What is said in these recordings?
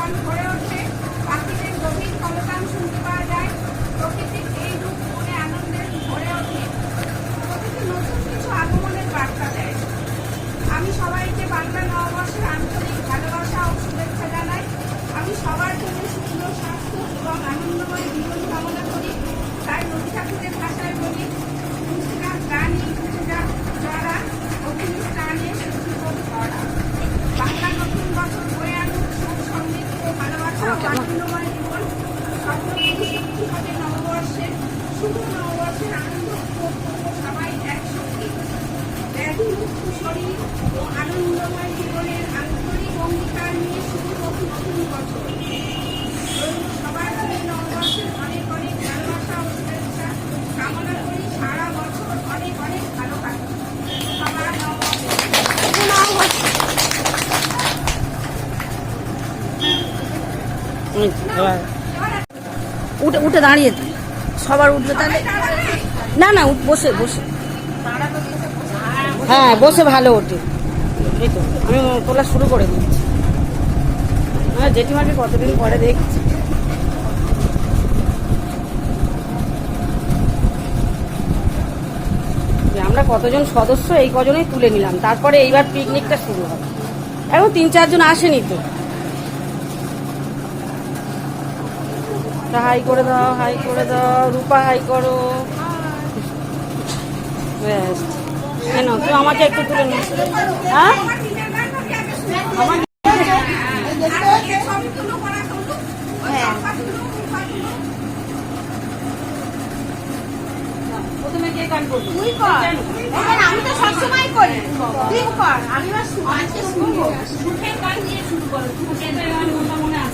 ক্ষণ ভরে ওঠে পাখিদের গভীর কলকান শুনতে সবাই একসঙ্গে। ব্যাধি শরীর ও আনন্দময় উঠে উঠে দাঁড়িয়ে সবার উঠবে তাহলে? না না বসে বসে। হ্যাঁ বসে ভালো ওঠে। তো, আমি তোলা শুরু করে দিচ্ছি। হ্যাঁ জেঠিমাকে কতদিন পরে দেখছি। আমরা কতজন সদস্য, এই কজনেই তুলে নিলাম। তারপরে এইবার পিকনিকটা শুরু হবে। এখন তিন চারজন আসেনি তো। তা হাই করে দাও হাই করে দাও রূপা হাই করো। ব্যাস। কেন? তুই আমাকে একটু তুলে নিস। হ্যাঁ? আমার আমি তো সবসময় করি। তুই কর। আমি এবার আজকে শুনব। সুখের গান দিয়ে শুরু করো। সুখের গান মনে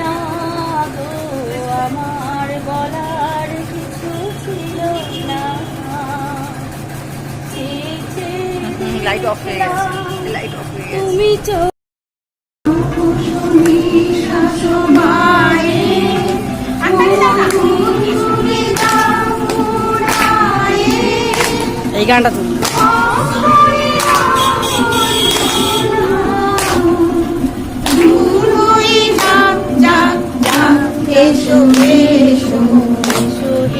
না গো আমার বলার কিছু ছিল না। লাইট অফ হয়ে গেছে। লাইট অফ হয়ে গেছে। তুমি চোখ এই গানটা তুমি এসো এসো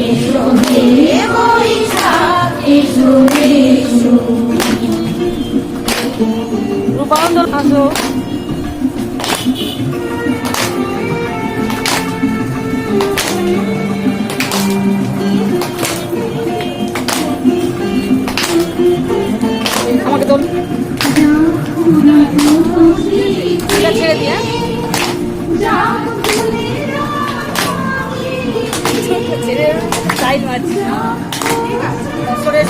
এসো হে বৈশাখ এসো এসো রূপান্তর আসো আমাকে তোল ছেড়ে দিয়ে ছেড়ে সাইড মারছি সরে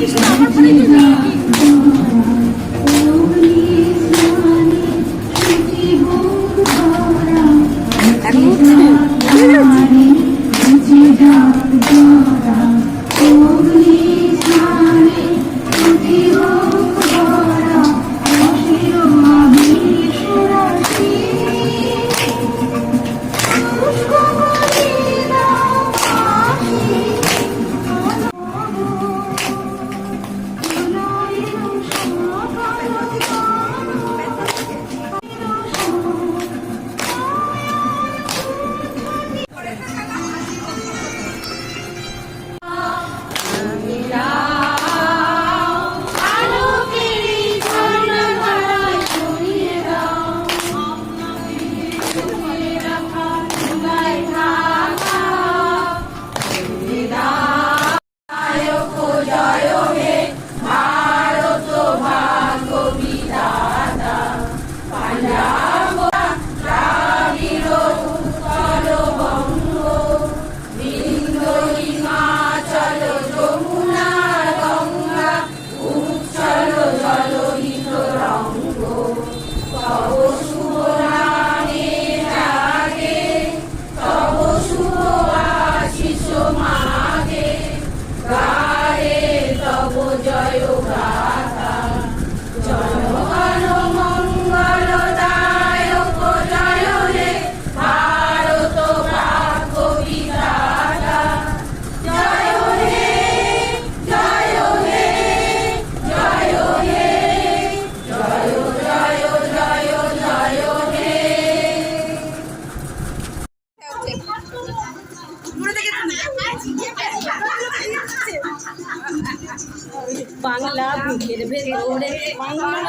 এখন হচ্ছে মুখের ভেতরে ও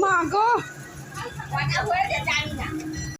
মা গো